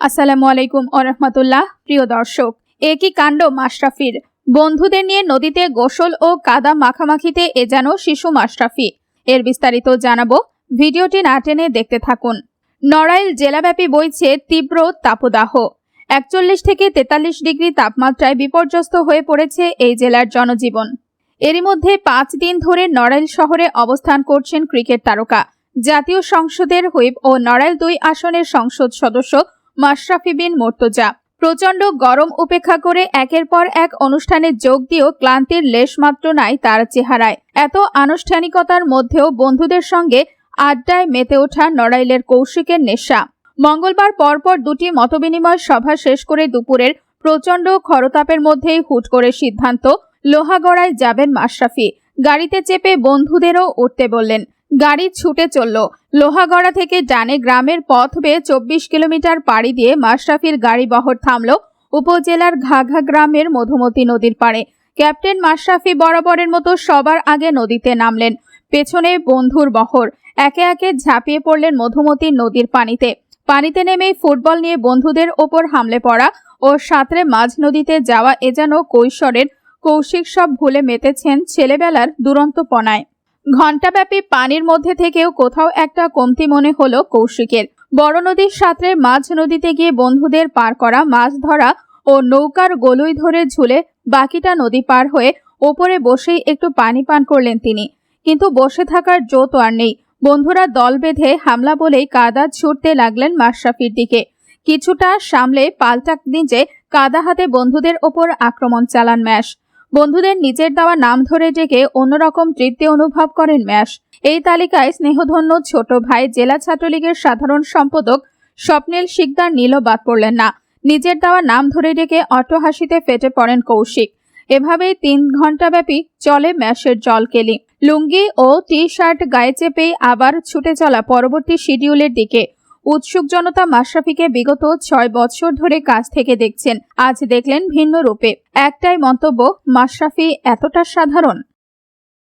আসসালামু আলাইকুম ওরহমতুল্লাহ প্রিয় দর্শক। একই কাণ্ড মাশরাফির। বন্ধুদের নিয়ে নদীতে গোসল ও কাদা মাখামাখিতে এ যেন শিশু মাশরাফি। এর বিস্তারিত জানাব, ভিডিওটি না টেনে দেখতে থাকুন। নড়াইল জেলাব্যাপী বইছে তীব্র তাপদাহ। একচল্লিশ থেকে তেতাল্লিশ ডিগ্রি তাপমাত্রায় বিপর্যস্ত হয়ে পড়েছে এই জেলার জনজীবন। এরই মধ্যে পাঁচ দিন ধরে নড়াইল শহরে অবস্থান করছেন ক্রিকেট তারকা। জাতীয় সংসদের হুইপ ও নড়াইল দুই আসনের সংসদ সদস্য মাশরাফি বিন মোর্তজা। প্রচণ্ড গরম উপেক্ষা করে একের পর এক অনুষ্ঠানে যোগ দিয়েও ক্লান্তির লেশমাত্র নাই তার চেহারায়। এত আনুষ্ঠানিকতার মধ্যেও বন্ধুদের সঙ্গে আড্ডায় মেতে ওঠা নড়াইলের কৌশিকের নেশা। মঙ্গলবার পরপর দুটি মতবিনিময় সভা শেষ করে দুপুরের প্রচণ্ড খরতাপের মধ্যেই হুট করে সিদ্ধান্ত, লোহাগড়ায় যাবেন মাশরাফি। গাড়িতে চেপে বন্ধুদেরও উঠতে বললেন। গাড়ি ছুটে চলল। লোহাগড়া থেকে ডানে গ্রামের পথ বেয়ে চব্বিশ কিলোমিটার পাড়ি দিয়ে মাশরাফির গাড়ি বহর থামল। উপজেলার ঘাঘা গ্রামের মধুমতি নদীর পাড়ে। ক্যাপ্টেন মাশরাফি বরাবরের মতো সবার আগে নদীতে নামলেন। পেছনে বন্ধুর বহর। একে একে ঝাঁপিয়ে পড়লেন মধুমতি নদীর পানিতে। পানিতে নেমেই ফুটবল নিয়ে বন্ধুদের ওপর হামলে পড়া ও সাঁতরে মাঝ নদীতে যাওয়া এ যেন কৈশোরের কৌশিক সব ভুলে মেতেছেন ছেলেবেলার দুরন্তপনায়। ঘণ্টাব্যাপী পানির মধ্যে থেকেও কোথাও একটা কমতি মনে হলো কৌশিকের। বড় নদীর সাঁতরে মাঝ নদীতে গিয়ে বন্ধুদের পার করা মাছ ধরা ও নৌকার গলুই ধরে ঝুলে বাকিটা নদী পার হয়ে ওপরে বসেই একটু পানি পান করলেন তিনি। কিন্তু বসে থাকার জো তো আর নেই। বন্ধুরা দল বেঁধে হামলা বলেই কাদা ছুটতে লাগলেন মাশরাফির দিকে। কিছুটা সামলে পাল্টা নিজে কাদা হাতে বন্ধুদের ওপর আক্রমণ চালান ম্যাশ। বন্ধুদের নিজের দেওয়া নাম ধরে ডেকে অন্যরকম তৃপ্তি অনুভব করেন ম্যাশ। এই তালিকায় স্নেহধন্য ছোট ভাই, জেলা ছাত্রলীগের সাধারণ সম্পাদক স্বপ্নীল শিকদার নীলও বাদ পড়লেন না। নিজের দেওয়া নাম ধরে ডেকে অট্টহাসিতে ফেটে পড়েন কৌশিক। এভাবেই তিন ঘন্টাব্যাপী চলে ম্যাশের জলকেলি লুঙ্গি ও টি শার্ট গায়ে চেপেই আবার ছুটে চলা পরবর্তী শিডিউলের দিকে উৎসুক জনতা মাশরাফিকে বিগত ছয় বছর ধরে কাছ থেকে দেখছেন। আজ দেখলেন ভিন্ন রূপে। একটাই মন্তব্য, মাশরাফি এতটা সাধারণ।